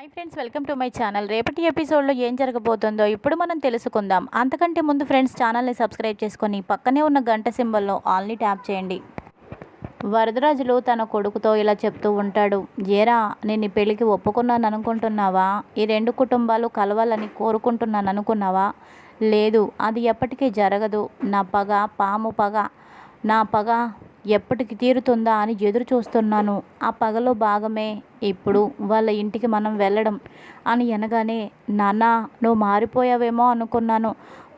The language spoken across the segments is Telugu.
Hi friends welcome to my channel రేపటి ఎపిసోడ్లో ఏం జరగబోతుందో ఇప్పుడు మనం తెలుసుకుందాం. అంతకంటే ముందు ఫ్రెండ్స్ ఛానల్ని సబ్స్క్రైబ్ చేసుకొని పక్కనే ఉన్న గంట సింబల్లో ఆల్ని ట్యాప్ చేయండి. వరదరాజులు తన కొడుకుతో ఇలా చెప్తూ ఉంటాడు. ఏరా నేను ఈ పెళ్ళికి ఒప్పుకున్నాను అనుకుంటున్నావా? ఈ రెండు కుటుంబాలు కలవాలని కోరుకుంటున్నాను అనుకున్నావా? లేదు అది ఎప్పటికీ జరగదు. నా పగ పాము పగ నా పగ ఎప్పటికి తీరుతుందా అని ఎదురు చూస్తున్నాను. ఆ పగలో భాగమే ఇప్పుడు వాళ్ళ ఇంటికి మనం వెళ్ళడం అని అనగానే నాన్న నువ్వు మారిపోయావేమో అనుకున్నాను.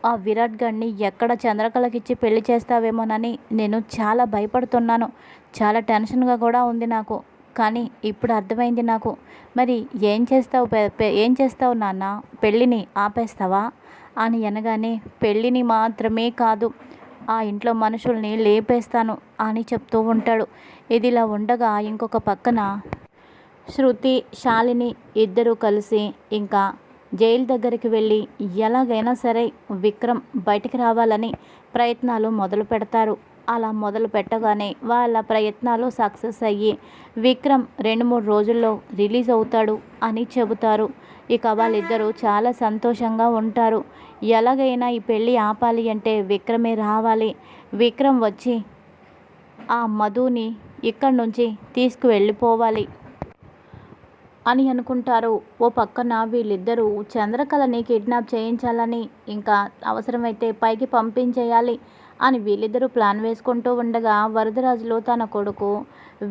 ఆ విరాట్ గడిని ఎక్కడ చంద్రకళకిచ్చి పెళ్ళి చేస్తావేమోనని నేను చాలా భయపడుతున్నాను. చాలా టెన్షన్గా కూడా ఉంది నాకు. కానీ ఇప్పుడు అర్థమైంది నాకు. మరి ఏం చేస్తావు పె- ఏం చేస్తావు నాన్న? పెళ్ళిని ఆపేస్తావా? అని అనగానే పెళ్ళిని మాత్రమే కాదు. ఆ ఇంట్లో మనుషుల్ని లేపేస్తాను అని చెప్తూ ఉంటాడు. ఇదిలా ఉండగా ఇంకొక పక్కన శృతి శాలిని ఇద్దరూ కలిసి ఇంకా జైలు దగ్గరికి వెళ్ళి ఎలాగైనా సరే విక్రమ్ బయటికి రావాలని ప్రయత్నాలు మొదలు పెడతారు. అలా మొదలు పెట్టగానే వాళ్ళ ప్రయత్నాలు సక్సెస్ అయ్యి విక్రమ్ రెండు మూడు రోజుల్లో రిలీజ్ అవుతాడు అని చెబుతారు. ఇక వాళ్ళిద్దరూ చాలా సంతోషంగా ఉంటారు. ఎలాగైనా ఈ పెళ్ళి ఆపాలి అంటే విక్రమే రావాలి. విక్రమ్ వచ్చి ఆ మధుని ఇక్కడి నుంచి తీసుకువెళ్ళిపోవాలి అని అనుకుంటారు. ఓ పక్కన వీళ్ళిద్దరూ చంద్రకళని కిడ్నాప్ చేయించాలని ఇంకా అవసరమైతే పైకి పంపించేయాలి అని వీళ్ళిద్దరూ ప్లాన్ వేసుకుంటూ ఉండగా వరదరాజులు తన కొడుకు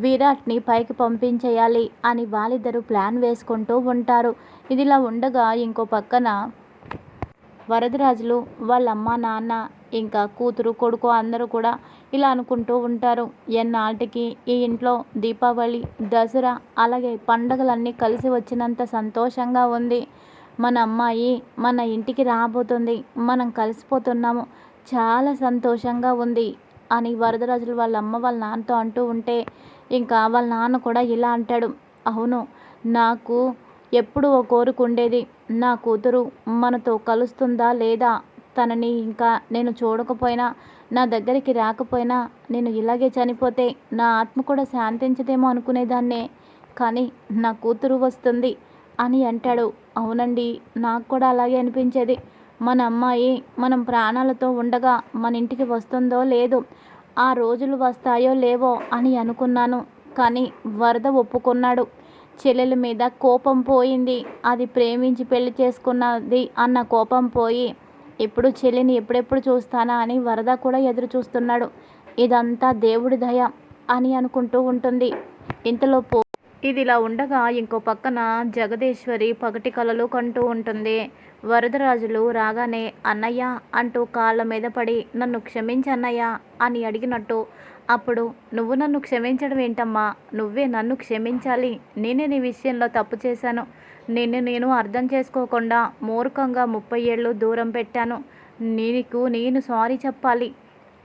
విరాట్ని పైకి పంపించేయాలి అని వాళ్ళిద్దరూ ప్లాన్ వేసుకుంటూ ఉంటారు. ఇదిలా ఉండగా ఇంకో పక్కన వరదరాజులు వాళ్ళ అమ్మ నాన్న ఇంకా కూతురు కొడుకు అందరూ కూడా ఇలా అనుకుంటూ ఉంటారు. ఎన్నాటికి ఈ ఇంట్లో దీపావళి దసరా అలాగే పండగలన్నీ కలిసి వచ్చినంత సంతోషంగా ఉంది. మన అమ్మాయి మన ఇంటికి రాబోతుంది. మనం కలిసిపోతున్నాము. చాలా సంతోషంగా ఉంది అని వరదరాజులు వాళ్ళ అమ్మ వాళ్ళ నాన్నతో అంటూ ఉంటే ఇంకా వాళ్ళ నాన్న కూడా ఇలా అంటాడు. అవును నాకు ఎప్పుడు ఓ కోరిక ఉండేది నా కూతురు మనతో కలుస్తుందా లేదా తనని ఇంకా నేను చూడకపోయినా నా దగ్గరికి రాకపోయినా నేను ఇలాగే చనిపోతే నా ఆత్మ కూడా శాంతించదేమో అనుకునేదాన్నే. కానీ నా కూతురు వస్తుంది అని అంటాడు. అవునండి నాకు కూడా అలాగే అనిపించేది. మన అమ్మాయి మనం ప్రాణాలతో ఉండగా మన ఇంటికి వస్తుందో లేదో ఆ రోజులు వస్తాయో లేవో అని అనుకున్నాను. కానీ వరద ఒప్పుకున్నాడు. చెల్లెల మీద కోపం పోయింది. అది ప్రేమించి పెళ్ళి చేసుకున్నది అన్న కోపం పోయి ఇప్పుడు చెల్లిని ఎప్పుడెప్పుడు చూస్తానా అని వరద కూడా ఎదురు చూస్తున్నాడు. ఇదంతా దేవుడి దయ అని అనుకుంటూ ఉంటుంది. ఇంతలో పో ఇది ఇలా ఉండగా ఇంకో పక్కన జగదీశ్వరి పగటి కలలు కంటూ ఉంటుంది. వరదరాజులు రాగానే అన్నయ్య అంటూ కాళ్ళ మీద పడి నన్ను క్షమించన్నయ్య అని అడిగినట్టు అప్పుడు నువ్వు నన్ను క్షమించడం ఏంటమ్మా? నువ్వే నన్ను క్షమించాలి. నేనే నీ విషయంలో తప్పు చేశాను. నిన్ను నేను అర్థం చేసుకోకుండా మూర్ఖంగా ముప్పై ఏళ్ళు దూరం పెట్టాను. నీకు నేను సారీ చెప్పాలి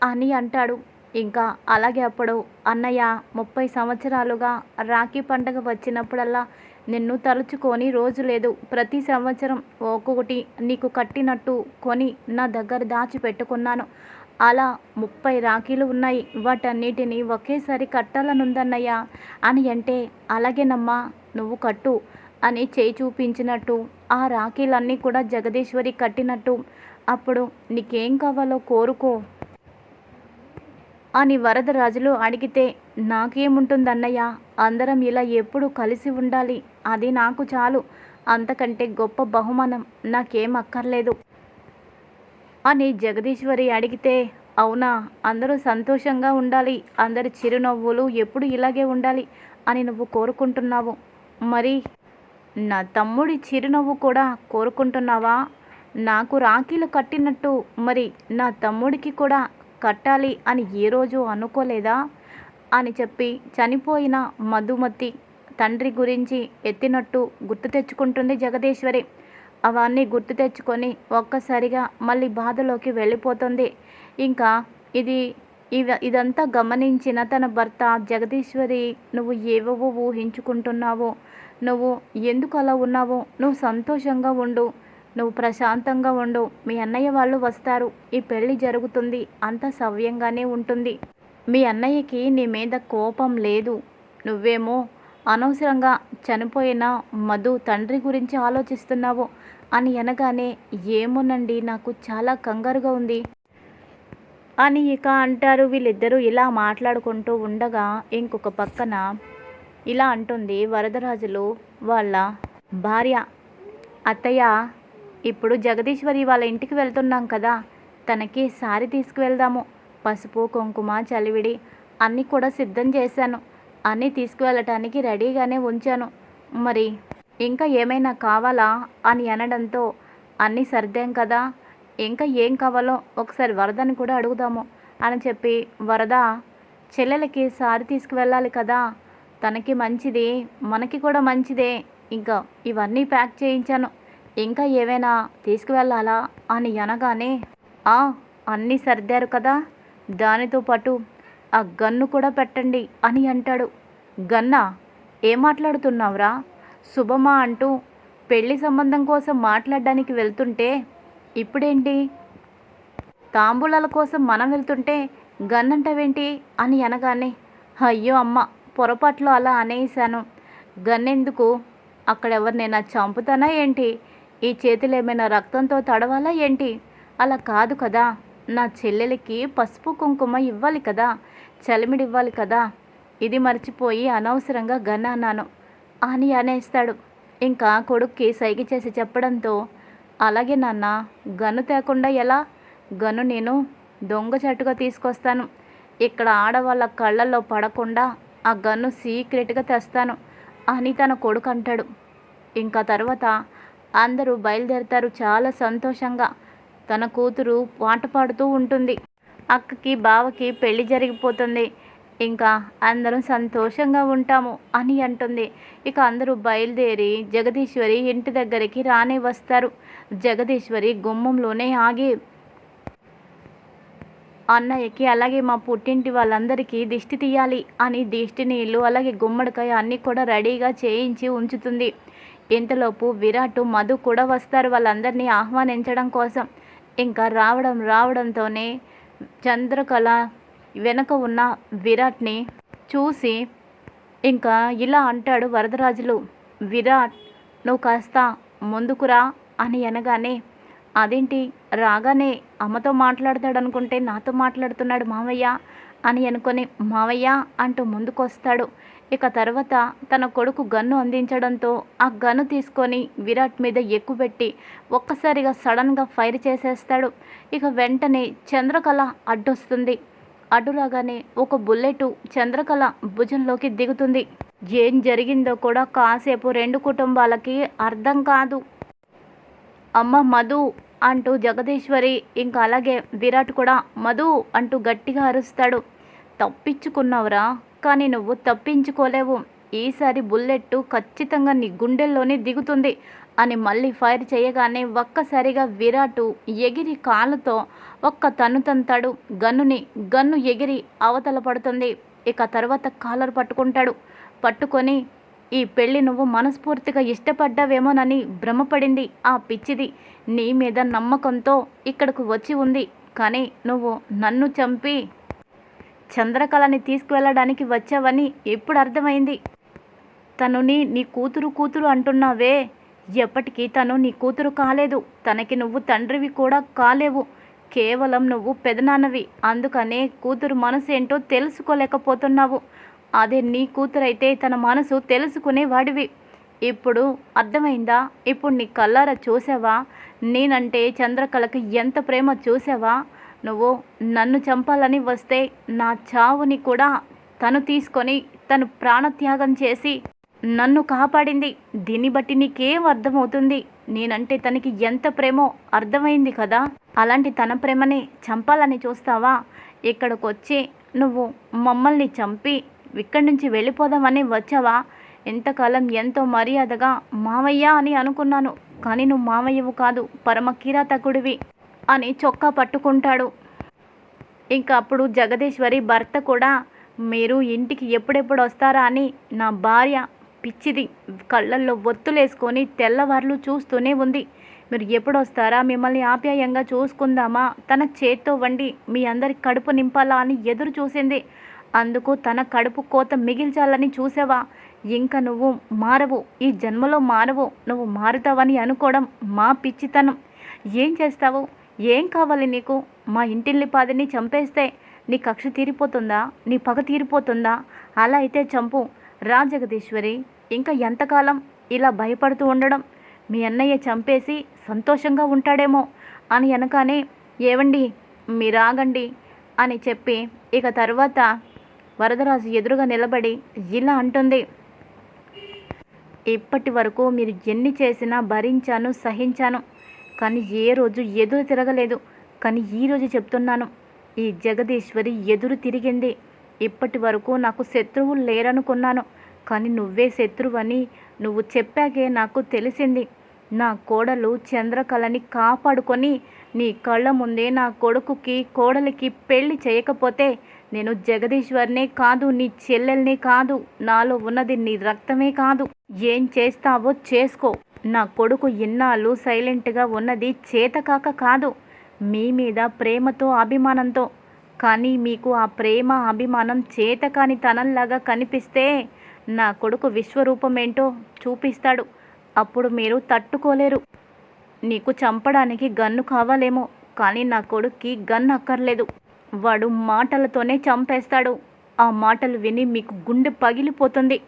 అని అంటాడు. ఇంకా అలాగే అప్పుడు అన్నయ్య ముప్పై సంవత్సరాలుగా రాఖీ పండగ వచ్చినప్పుడల్లా నిన్ను తలుచుకొని రోజు లేదు. ప్రతి సంవత్సరం ఒక్కొక్కటి నీకు కట్టినట్టు కొని నా దగ్గర దాచిపెట్టుకున్నాను అలా ముప్పై రాఖీలు ఉన్నాయి. వాటన్నిటిని ఒకేసారి కట్టాలనుందన్నయ్య. అని అంటే అలాగేనమ్మా నువ్వు కట్టు అని చేయి చూపించినట్టు ఆ రాఖీలన్నీ కూడా జగదీశ్వరి కట్టినట్టు. అప్పుడు నీకేం కావాలో కోరుకో. అని వరదరాజులు అడిగితే నాకేముంటుందన్నయ్య? అందరం ఇలా ఎప్పుడు కలిసి ఉండాలి. అది నాకు చాలు. అంతకంటే గొప్ప బహుమానం. నాకేం అక్కర్లేదు. అని జగదీశ్వరి అడిగితే అవునా అందరూ సంతోషంగా ఉండాలి. అందరి చిరునవ్వులు ఎప్పుడు ఇలాగే ఉండాలి అని నువ్వు కోరుకుంటున్నావు. మరి నా తమ్ముడి చిరునవ్వు కూడా కోరుకుంటున్నావా? నాకు రాఖీలు కట్టినట్టు. మరి నా తమ్ముడికి కూడా కట్టాలి అని ఏ రోజు అనుకోలేదా? అని చెప్పి చనిపోయిన మధుమతి తండ్రి గురించి ఎత్తినట్టు గుర్తు తెచ్చుకుంటుంది జగదీశ్వరి. అవన్నీ గుర్తు తెచ్చుకొని ఒక్కసారిగా మళ్ళీ బాధలోకి వెళ్ళిపోతుంది. ఇంకా ఇది ఇవ ఇదంతా గమనించిన తన భర్త జగదీశ్వరి నువ్వు ఏవేవో ఊహించుకుంటున్నావో నువ్వు ఎందుకు అలా ఉన్నావో నువ్వు సంతోషంగా ఉండు నువ్వు ప్రశాంతంగా ఉండు మీ అన్నయ్య వాళ్ళు వస్తారు ఈ పెళ్ళి జరుగుతుంది అంత సవ్యంగానే ఉంటుంది. మీ అన్నయ్యకి నీ మీద కోపం లేదు నువ్వేమో అనవసరంగా చనిపోయిన మధు తండ్రి గురించి ఆలోచిస్తున్నావు అని అనగానే ఏమోనండి నాకు చాలా కంగారుగా ఉంది. అని ఇక అంటారు. వీళ్ళిద్దరూ ఇలా మాట్లాడుకుంటూ ఉండగా ఇంకొక పక్కన ఇలా అంటుంది వరదరాజులు వాళ్ళ భార్య. అత్తయ్య ఇప్పుడు జగదీశ్వరి వాళ్ళ ఇంటికి వెళ్తున్నాం కదా తనకి సారి తీసుకువెళ్దాము. పసుపు కుంకుమ చలివిడి అన్నీ కూడా సిద్ధం చేశాను. అన్నీ తీసుకువెళ్ళటానికి రెడీగానే ఉంచాను. మరి ఇంకా ఏమైనా కావాలా? అని అనడంతో అన్నీ సర్దాం కదా? ఇంకా ఏం కావాలో ఒకసారి వరదని కూడా అడుగుదాము అని చెప్పి వరద చెల్లెలకి సారి తీసుకువెళ్ళాలి కదా? తనకి మంచిది మనకి కూడా మంచిదే. ఇంకా ఇవన్నీ ప్యాక్ చేయించాను. ఇంకా ఏమైనా తీసుకువెళ్ళాలా? అని అనగానే "ఆ, అన్నీ సర్దారు కదా? దానితో పాటు ఆ గన్ను కూడా పెట్టండి అని అంటాడు. గన్నా ఏం మాట్లాడుతున్నావురా? శుభమా అంటూ పెళ్ళి సంబంధం కోసం మాట్లాడడానికి వెళ్తుంటే ఇప్పుడేంటి? తాంబూలాల కోసం మనం వెళ్తుంటే గన్నంటావేంటి? అని అనగానే అయ్యో అమ్మ పొరపాట్లో అలా అనేసాను గన్నెందుకు? అక్కడ ఎవరినైనా చంపుతానా ఏంటి? ఈ చేతులు ఏమైనా రక్తంతో తడవాలా ఏంటి? అలా కాదు కదా. నా చెల్లెలకి పసుపు కుంకుమ ఇవ్వాలి కదా చలిమిడి ఇవ్వాలి కదా ఇది మర్చిపోయి అనవసరంగా గన్న అన్నాను అని అనేస్తాడు. ఇంకా కొడుక్కి సైగ చేసి చెప్పడంతో అలాగే నాన్న గన్ను తేకుండా ఎలా? గన్ను నేను దొంగచట్టుగా తీసుకొస్తాను. ఇక్కడ ఆడవాళ్ళ కళ్ళల్లో పడకుండా ఆ గన్ను సీక్రెట్గా తెస్తాను అని తన కొడుకు అంటాడు. ఇంకా తర్వాత అందరూ బయలుదేరుతారు చాలా సంతోషంగా. తన కూతురు పాట పాడుతూ ఉంటుంది. అక్కకి బావకి పెళ్ళి జరిగిపోతుంది. ఇంకా అందరం సంతోషంగా ఉంటాము అని అంటుంది. ఇక అందరూ బయలుదేరి జగదీశ్వరి ఇంటి దగ్గరికి రానే వస్తారు. జగదీశ్వరి గుమ్మంలోనే ఆగి అన్నయ్యకి అలాగే మా పుట్టింటి వాళ్ళందరికీ దిష్టి తీయాలి అని దిష్టి నీళ్ళు అలాగే గుమ్మడికాయ అన్నీ కూడా రెడీగా చేయించి ఉంచుతుంది. ఇంతలోపు విరాట్ మధు కూడా వస్తారు వాళ్ళందరినీ ఆహ్వానించడం కోసం. ఇంకా రావడం రావడంతోనే చంద్రకళ వెనక ఉన్న విరాట్ని చూసి ఇంకా ఇలా అంటాడు వరదరాజులు విరాట్ నువ్వు కాస్త ముందుకురా అని అనగానే అదేంటి రాగానే అమ్మతో మాట్లాడతాడు అనుకుంటే నాతో మాట్లాడుతున్నాడు మావయ్య అని అనుకొని మావయ్య అంటూ ముందుకొస్తాడు. ఇక తర్వాత తన కొడుకు గన్ను అందించడంతో ఆ గన్ను తీసుకొని విరాట్ మీద ఎక్కుపెట్టి ఒక్కసారిగా సడన్గా ఫైర్ చేసేస్తాడు. ఇక వెంటనే చంద్రకళ అడ్డొస్తుంది. అడ్డు రాగానే ఒక బుల్లెట్ చంద్రకళ భుజంలోకి దిగుతుంది. ఏం జరిగిందో కూడా కాసేపు రెండు కుటుంబాలకి అర్థం కాదు. అమ్మ మధు అంటూ జగదీశ్వరి ఇంకా అలాగే విరాట్ కూడా మధు అంటూ గట్టిగా అరుస్తాడు. తప్పించుకున్నావురా? కానీ నువ్వు తప్పించుకోలేవు. ఈసారి బుల్లెట్ ఖచ్చితంగా నీ గుండెల్లోనే దిగుతుంది అని మళ్ళీ ఫైర్ చేయగానే ఒక్కసారిగా విరాటు ఎగిరి కాళ్ళతో ఒక్క తన్ను తంతాడు. గన్నుని గన్ను ఎగిరి అవతల పడుతుంది. ఇక తర్వాత కాలర్ పట్టుకుంటాడు. పట్టుకొని ఈ పెళ్ళి నువ్వు మనస్ఫూర్తిగా ఇష్టపడ్డావేమోనని భ్రమపడింది ఆ పిచ్చిది. నీ మీద నమ్మకంతో ఇక్కడకు వచ్చి ఉంది. కానీ నువ్వు నన్ను చంపి చంద్రకళని తీసుకువెళ్ళడానికి వచ్చావని ఎప్పుడు అర్థమైంది? తనుని నీ కూతురు కూతురు అంటున్నావే. ఎప్పటికీ తను నీ కూతురు కాలేదు. తనకి నువ్వు తండ్రివి కూడా కాలేవు. కేవలం నువ్వు పెదనాన్నవి. అందుకనే కూతురు మనసు ఏంటో తెలుసుకోలేకపోతున్నావు. అదే నీ కూతురైతే తన మనసు తెలుసుకునేవాడివి ఇప్పుడు అర్థమైందా? ఇప్పుడు నీ కల్లారా చూసావా? నేనంటే చంద్రకళకి ఎంత ప్రేమ చూసావా? నువ్వు నన్ను చంపాలని వస్తే నా చావుని కూడా తను తీసుకొని తను ప్రాణత్యాగం చేసి నన్ను కాపాడింది. దీన్ని బట్టి నీకేం అర్థమవుతుంది? నేనంటే తనకి ఎంత ప్రేమో అర్థమైంది కదా? అలాంటి తన ప్రేమని చంపాలని చూస్తావా? ఇక్కడికి వచ్చి నువ్వు మమ్మల్ని చంపి ఇక్కడి నుంచి వెళ్ళిపోదామని వచ్చావా? ఇంతకాలం ఎంతో మర్యాదగా మావయ్య అని అనుకున్నాను. కానీ నువ్వు మావయ్యవు కాదు పరమ కిరాతకుడివి. అని చొక్కా పట్టుకుంటాడు. ఇంకా అప్పుడు జగదీశ్వరి భర్త కూడా మీరు ఇంటికి ఎప్పుడెప్పుడు వస్తారా? అని నా భార్య పిచ్చిది కళ్ళల్లో ఒత్తులేసుకొని తెల్లవార్లు చూస్తూనే ఉంది. మీరు ఎప్పుడు వస్తారా? మిమ్మల్ని ఆప్యాయంగా చూసుకుందామా? తన చేత్తో వండి మీ అందరి కడుపు నింపాలా? అని ఎదురు చూసింది. అందుకు తన కడుపు కోత మిగిల్చాలని చూసావా? ఇంకా నువ్వు మారవు. ఈ జన్మలో మారవు. నువ్వు మారుతావని అనుకోవడం మా పిచ్చితనం. ఏం చేస్తావు? ఏం కావాలి నీకు? మా ఇంటిల్లి పాదిని చంపేస్తే నీ కక్ష తీరిపోతుందా? నీ పగ తీరిపోతుందా? అలా అయితే చంపు. రా జగదీశ్వరి. ఇంకా ఎంతకాలం ఇలా భయపడుతూ ఉండడం? మీ అన్నయ్య చంపేసి సంతోషంగా ఉంటాడేమో అని అనగానే ఏవండి? మీరు ఆగండి అని చెప్పి ఇక తర్వాత వరదరాజు ఎదురుగా నిలబడి ఇలా అంటుంది. ఇప్పటి వరకు మీరు ఎన్ని చేసినా భరించాను సహించాను. కానీ ఏ రోజు ఎదురు తిరగలేదు. కానీ ఈరోజు చెప్తున్నాను ఈ జగదీశ్వరి ఎదురు తిరిగింది. ఇప్పటి వరకు నాకు శత్రువులు లేరనుకున్నాను. కానీ నువ్వే శత్రువని నువ్వు చెప్పాకే నాకు తెలిసింది. నా కోడలు చంద్రకళని కాపాడుకొని నీ కళ్ళ ముందే నా కొడుకుకి కోడలికి పెళ్ళి చేయకపోతే నేను జగదీశ్వర్నే కాదు నీ చెల్లెల్ని కాదు. నాలో ఉన్నది నీ రక్తమే కాదు. ఏం చేస్తావో చేసుకో. నా కొడుకు ఇన్నాళ్ళు సైలెంట్గా ఉన్నది చేతకాక కాదు. మీ మీద ప్రేమతో అభిమానంతో. కానీ మీకు ఆ ప్రేమ అభిమానం చేతకాని తనంలాగా కనిపిస్తే నా కొడుకు విశ్వరూపమేంటో చూపిస్తాడు. అప్పుడు మీరు తట్టుకోలేరు. నీకు చంపడానికి గన్ను కావాలేమో కానీ నా కొడుక్కి గన్ అక్కర్లేదు. వాడు మాటలతోనే చంపేస్తాడు. ఆ మాటలు విని మీకు గుండె పగిలిపోతుంది.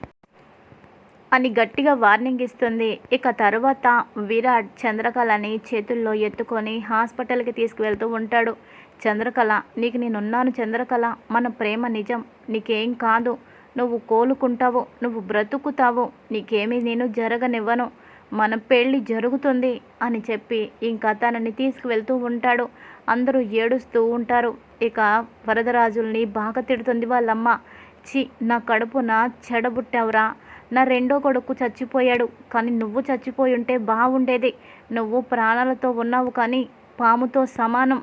అని గట్టిగా వార్నింగ్ ఇస్తుంది. ఇక తర్వాత విరాట్ చంద్రకళని చేతుల్లో ఎత్తుకొని హాస్పిటల్కి తీసుకువెళ్తూ ఉంటాడు. చంద్రకళ నీకు నేనున్నాను చంద్రకళ. మన ప్రేమ నిజం. నీకేం కాదు. నువ్వు కోలుకుంటావు. నువ్వు బ్రతుకుతావు. నీకేమీ నేను జరగనివ్వను. మన పెళ్ళి జరుగుతుంది అని చెప్పి ఇంకా తనని తీసుకువెళ్తూ ఉంటాడు. అందరూ ఏడుస్తూ ఉంటారు. ఇక వరదరాజుల్ని బాగా తిడుతుంది వాళ్ళమ్మ. చి నా కడుపున చెడబుట్టావురా. నా రెండో కొడుకు చచ్చిపోయాడు కానీ నువ్వు చచ్చిపోయి ఉంటే బాగుండేది నువ్వు ప్రాణాలతో ఉన్నావు కానీ పాముతో సమానం.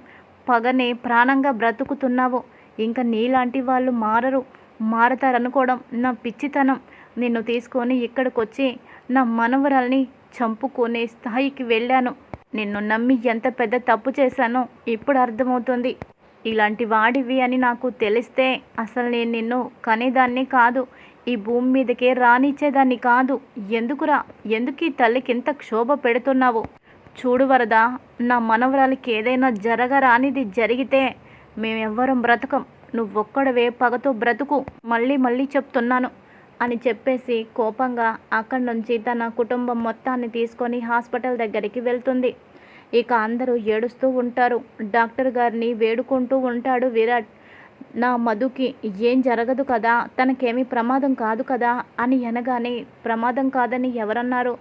పగనే ప్రాణంగా బ్రతుకుతున్నావు. ఇంకా నీలాంటి వాళ్ళు మారరు. మారతారనుకోవడం నా పిచ్చితనం. నిన్ను తీసుకొని ఇక్కడికి వచ్చి నా మనవరాల్ని చంపుకునే స్థాయికి వెళ్ళాను. నిన్ను నమ్మి ఎంత పెద్ద తప్పు చేశానో ఇప్పుడు అర్థమవుతుంది. ఇలాంటి వాడివి అని నాకు తెలిస్తే అసలు నేను నిన్ను కనేదాన్ని కాదు. ఈ భూమి మీదకే రానిచ్చేదాన్ని కాదు. ఎందుకురా? ఎందుకు ఈ తల్లికి ఇంత క్షోభ పెడుతున్నావు? చూడు వరదా నా మనవరాలకి ఏదైనా జరగరానిది జరిగితే మేమెవ్వరం బ్రతకం. నువ్వొక్కడవే పగతో బ్రతుకు. మళ్ళీ మళ్ళీ చెప్తున్నాను అని చెప్పేసి కోపంగా అక్కడి నుంచి తన కుటుంబం మొత్తాన్ని తీసుకొని హాస్పిటల్ దగ్గరికి వెళ్తుంది. ఇక అందరూ ఏడుస్తూ ఉంటారు. డాక్టర్ గారిని వేడుకుంటూ ఉంటాడు విరాట్. నా మధుకి ఏం జరగదు కదా? తనకేమీ ప్రమాదం కాదు కదా? అని అనగానే ప్రమాదం కాదని ఎవరన్నారు?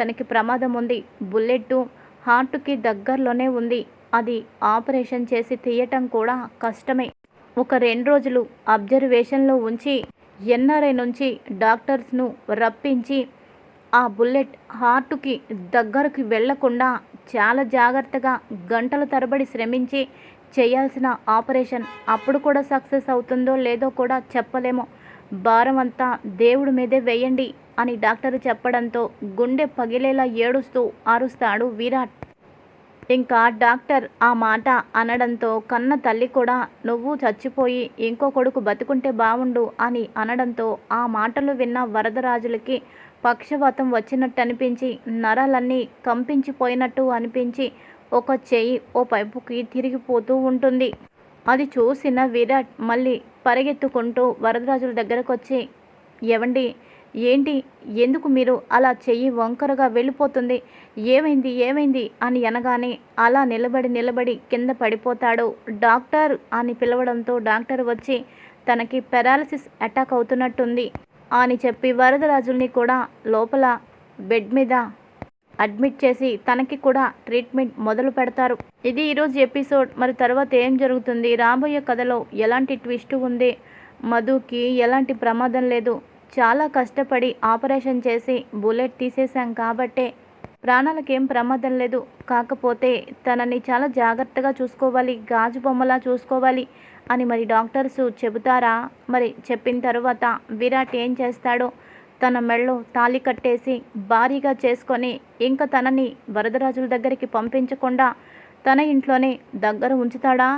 తనకి ప్రమాదం ఉంది. బుల్లెట్ హార్ట్కి దగ్గరలోనే ఉంది. అది ఆపరేషన్ చేసి తీయటం కూడా కష్టమే. ఒక రెండు రోజులు అబ్జర్వేషన్లో ఉంచి ఎన్ఆర్ఐ నుంచి డాక్టర్స్ను రప్పించి ఆ బుల్లెట్ హార్ట్కి దగ్గరకు వెళ్ళకుండా చాలా జాగ్రత్తగా గంటల తరబడి శ్రమించి చేయాల్సిన ఆపరేషన్ అప్పుడు కూడా సక్సెస్ అవుతుందో లేదో కూడా చెప్పలేము. భారం అంతా దేవుడి మీదే వేయండి అని డాక్టర్ చెప్పడంతో గుండె పగిలేలా ఏడుస్తూ అరుస్తాడు విరాట్. ఇంకా డాక్టర్ ఆ మాట అనడంతో కన్న తల్లి కూడా నువ్వు చచ్చిపోయి ఇంకో కొడుకు బతుకుంటే బావుండు అని అనడంతో ఆ మాటలు విన్న వరదరాజులకి పక్షవాతం వచ్చినట్టు అనిపించి నరాలన్నీ కంపించిపోయినట్టు అనిపించి ఒక చెయ్యి ఓ పైపుకి తిరిగిపోతూ ఉంటుంది. అది చూసిన విరాట్ మళ్ళీ పరిగెత్తుకుంటూ వరదరాజుల దగ్గరకు వచ్చి ఎవండి ఏంటి? ఎందుకు మీరు అలా చెయ్యి వంకరగా వెళ్ళిపోతుంది? ఏమైంది ఏమైంది? అని అనగానే అలా నిలబడి నిలబడి కింద పడిపోతాడు డాక్టర్ అని పిలవడంతో డాక్టర్ వచ్చి తనకి పెరాలసిస్ అటాక్ అవుతున్నట్టుంది. అని చెప్పి వరదరాజుల్ని కూడా లోపల బెడ్ మీద అడ్మిట్ చేసి తనకి కూడా ట్రీట్మెంట్ మొదలు పెడతారు. ఇది ఈరోజు ఎపిసోడ్. మరి తర్వాత ఏం జరుగుతుంది? రాబోయే కథలో ఎలాంటి ట్విస్ట్ ఉంది? మధుకి ఎలాంటి ప్రమాదం లేదు. చాలా కష్టపడి ఆపరేషన్ చేసి బుల్లెట్ తీసేశాం కాబట్టే ప్రాణాలకేం ప్రమాదం లేదు. కాకపోతే తనని చాలా జాగ్రత్తగా చూసుకోవాలి గాజు బొమ్మలా చూసుకోవాలి అని మరి డాక్టర్స్ చెబుతారా? మరి చెప్పిన తర్వాత విరాట్ ఏం చేస్తాడో తన మెళ్ళో తాళి కట్టేసి భారీగా చేసుకొని ఇంకా తనని వరదరాజుల దగ్గరికి పంపించకుండా తన ఇంట్లోనే దగ్గర ఉంచుతాడా?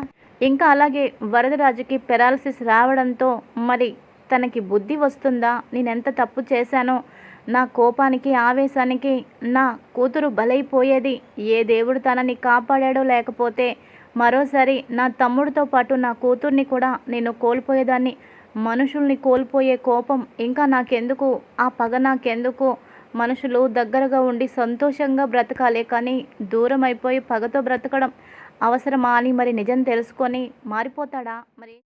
ఇంకా అలాగే వరదరాజుకి పెరాలసిస్ రావడంతో మరి తనకి బుద్ధి వస్తుందా? నేనెంత తప్పు చేశానో? నా కోపానికి ఆవేశానికి నా కూతురు బలైపోయేది. ఏ దేవుడు తనని కాపాడాడో లేకపోతే మరోసారి నా తమ్ముడితో పాటు నా కూతుర్ని కూడా నేను కోల్పోయేదాన్ని మనుషుల్ని కోల్పోయే కోపం ఇంకా నాకెందుకు? ఆ పగ నాకెందుకు? మనుషులు దగ్గరగా ఉండి సంతోషంగా బ్రతకాలే కానీ దూరం అయిపోయి పగతో బ్రతకడం అవసరమా అని మరి నిజం తెలుసుకొని మారిపోతాడా మరి?